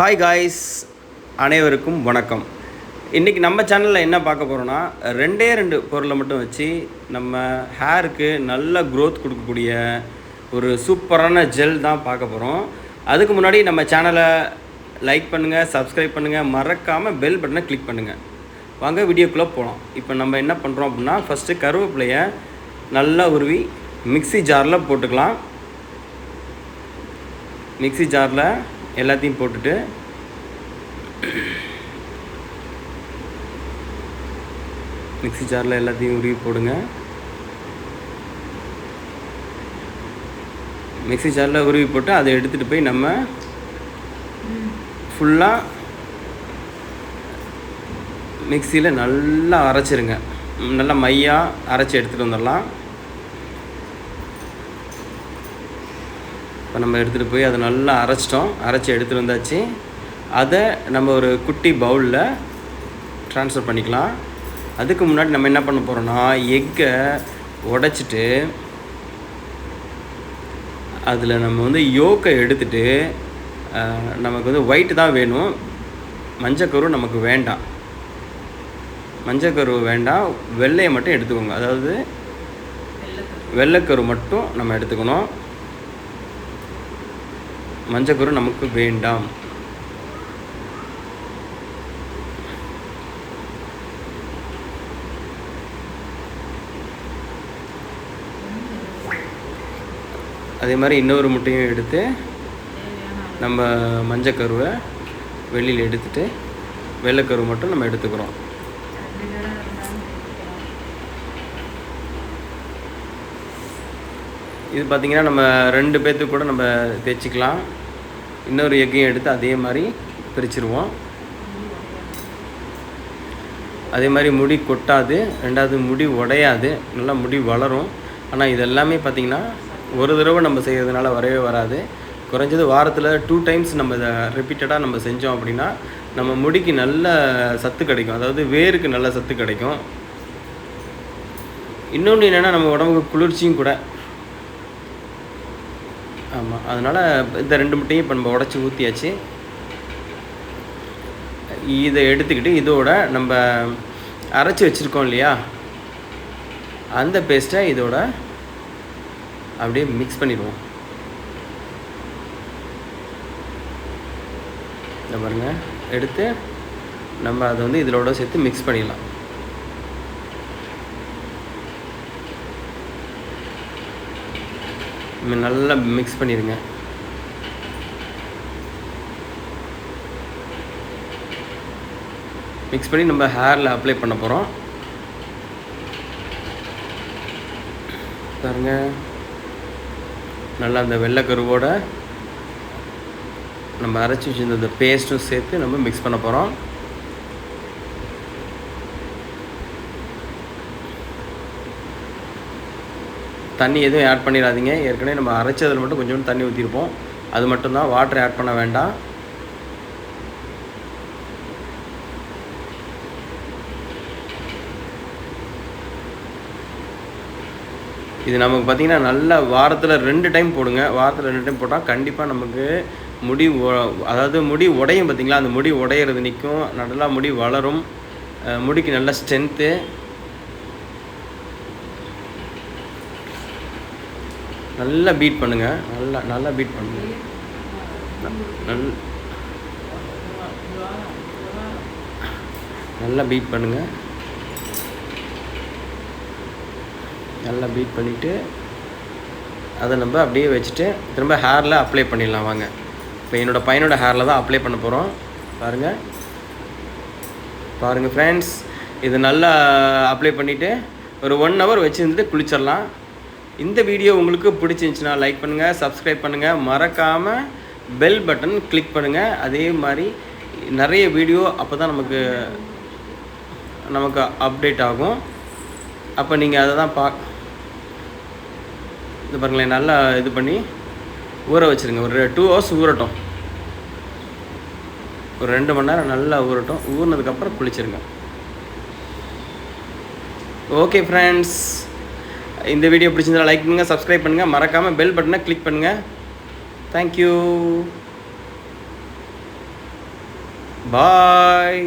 Hi guys அனைவருக்கும் வணக்கம். இன்றைக்கி நம்ம சேனலில் என்ன பார்க்க போகிறோன்னா ரெண்டே ரெண்டு பொருளை மட்டும் வச்சு நம்ம ஹேருக்கு நல்ல க்ரோத் கொடுக்கக்கூடிய ஒரு சூப்பரான ஜெல் தான் பார்க்க போகிறோம் அதுக்கு முன்னாடி நம்ம சேனலை லைக் பண்ணுங்கள் சப்ஸ்கிரைப் பண்ணுங்கள் மறக்காமல் பெல் பட்டனை கிளிக் பண்ணுங்கள் வாங்க வீடியோக்குள்ளே போகலாம் இப்போ நம்ம என்ன பண்ணுறோம் அப்படின்னா ஃபஸ்ட்டு கருவேப்பிலையை நல்லா உருவி மிக்ஸி ஜாரில் போட்டுக்கலாம். மிக்ஸி ஜாரில் எல்லாத்தையும் போட்டுட்டு மிக்ஸி ஜாரில் எல்லாத்தையும் உருவி போடுங்க. மிக்ஸி ஜாரில் உருவி போட்டு அதை எடுத்துகிட்டு போய் நம்ம ஃபுல்லாக மிக்சியில் நல்லா அரைச்சிருங்க. நல்லா மையாக அரைச்சி எடுத்துகிட்டு வந்துடலாம். இப்போ நம்ம எடுத்துகிட்டு போய் அதை நல்லா அரைச்சிட்டோம். அரைச்சி எடுத்துகிட்டு வந்தாச்சு. அதை நம்ம ஒரு குட்டி பவுலில் ட்ரான்ஸ்ஃபர் பண்ணிக்கலாம். அதுக்கு முன்னாடி நம்ம என்ன பண்ண போகிறோம்னா எக்கை உடைச்சிட்டு அதில் நம்ம வந்து யோக்கை எடுத்துட்டு நமக்கு வந்து ஒயிட் தான் வேணும். மஞ்சக்கரு நமக்கு வேண்டாம். மஞ்சக்கரு வேண்டாம். வெள்ளையை மட்டும் எடுத்துக்கோங்க. அதாவது வெள்ளைக்கரு மட்டும் நம்ம எடுத்துக்கணும். மஞ்சக்கரு நமக்கு வேண்டாம். அதே மாதிரி இன்னொரு முட்டையும் எடுத்து நம்ம மஞ்சக்கருவை வெளியில் எடுத்துட்டு வெள்ளைக்கரு மட்டும் நம்ம எடுத்துக்கிறோம். இது பார்த்திங்கன்னா நம்ம ரெண்டு பேர்த்துக்கு கூட நம்ம தைச்சிக்கலாம் இன்னொரு எக்கையும் எடுத்து அதே மாதிரி பிரிச்சிருவோம். அதே மாதிரி முடி கொட்டாது ரெண்டாவது முடி உடையாது நல்லா முடி வளரும். ஆனால் இது எல்லாமே பார்த்திங்கன்னா ஒரு தடவை நம்ம செய்கிறதுனால வரவே வராது. குறைஞ்சது வாரத்தில் டூ டைம்ஸ் நம்ம இதை ரிப்பீட்டடாக நம்ம செஞ்சோம் அப்படின்னா நம்ம முடிக்கு நல்ல சத்து கிடைக்கும். அதாவது வேருக்கு நல்ல சத்து கிடைக்கும். இன்னொன்று என்னென்னா நம்ம உடம்புக்கு குளிர்ச்சியும் கூட ஆமாம் அதனால் இந்த ரெண்டு முட்டையும் இப்போ நம்ம உடச்சி ஊற்றியாச்சு இதை எடுத்துக்கிட்டு இதோட நம்ம அரைச்சி வச்சுருக்கோம் இல்லையா? அந்த பேஸ்ட்டை இதோட அப்படியே மிக்ஸ் பண்ணிடுவோம். இந்த பாருங்க. எடுத்து நம்ம அதை வந்து இதோட சேர்த்து மிக்ஸ் பண்ணிடலாம். நல்லா மிக்ஸ் பண்ணிடுங்க மிக்ஸ் பண்ணி நம்ம ஹேரில் அப்ளை பண்ண போகிறோம் பாருங்க. நல்லா அந்த வெள்ளைக்கருவோட நம்ம அரைச்சி வச்சிருந்த அந்த பேஸ்ட்டும் சேர்த்து நம்ம மிக்ஸ் பண்ண போகிறோம் தண்ணி எதுவும் ஆட் பண்ணிடாதீங்க. ஏற்கனவே நம்ம அரைச்சதில் மட்டும் கொஞ்சோண்டு தண்ணி ஊற்றிருப்போம் அது மட்டும்தான் வாட்டர் ஆட் பண்ண வேண்டாம். இது நமக்கு பார்த்திங்கன்னா நல்ல வாரத்தில் ரெண்டு டைம் போடுங்க. வாரத்தில் ரெண்டு டைம் போட்டால் கண்டிப்பாக நமக்கு முடி அதாவது முடி உடையும் பார்த்தீங்களா அந்த முடி உடையிறது நிற்கும் நல்லா முடி வளரும். முடிக்கு நல்ல ஸ்ட்ரென்த்து நல்லா பீட் பண்ணுங்கள் நல்லா நல்லா பீட் பண்ணுங்க. நல் நல்லா பீட் பண்ணுங்கள் நல்லா பீட் பண்ணிவிட்டு அதை நம்ம அப்படியே வச்சுட்டு திரும்ப ஹேரில் அப்ளை பண்ணிடலாம் வாங்க. இப்போ என்னோடய பையனோட ஹேரில் தான் அப்ளை பண்ண போகிறோம் பாருங்கள் பாருங்கள் ஃப்ரெண்ட்ஸ் இது நல்லா அப்ளை பண்ணிவிட்டு ஒரு ஒன் ஹவர் வச்சுருந்துட்டு குளிச்சிடலாம். இந்த வீடியோ உங்களுக்கு பிடிச்சிருந்துச்சுன்னா லைக் பண்ணுங்கள் சப்ஸ்கிரைப் பண்ணுங்கள் மறக்காமல் பெல் பட்டன் கிளிக் பண்ணுங்கள் அதே மாதிரி நிறைய வீடியோ அப்போ தான் நமக்கு நமக்கு அப்டேட் ஆகும். அப்போ நீங்கள் அதை தான் பா இது பாருங்களேன் நல்லா இது பண்ணி ஊற வச்சுருங்க. ஒரு டூ ஹவர்ஸ் ஊறட்டும். ஒரு ரெண்டு மணி நேரம் நல்லா ஊறட்டும். ஊறினதுக்கப்புறம் குளிச்சிருங்க. ஓகே ஃப்ரெண்ட்ஸ் இந்த வீடியோ பிடிச்சிருந்தா லைக் பண்ணுங்கள் சப்ஸ்கிரைப் பண்ணுங்கள் மறக்காமல் பெல் பட்டனை கிளிக் பண்ணுங்கள் தேங்க்யூ பாய்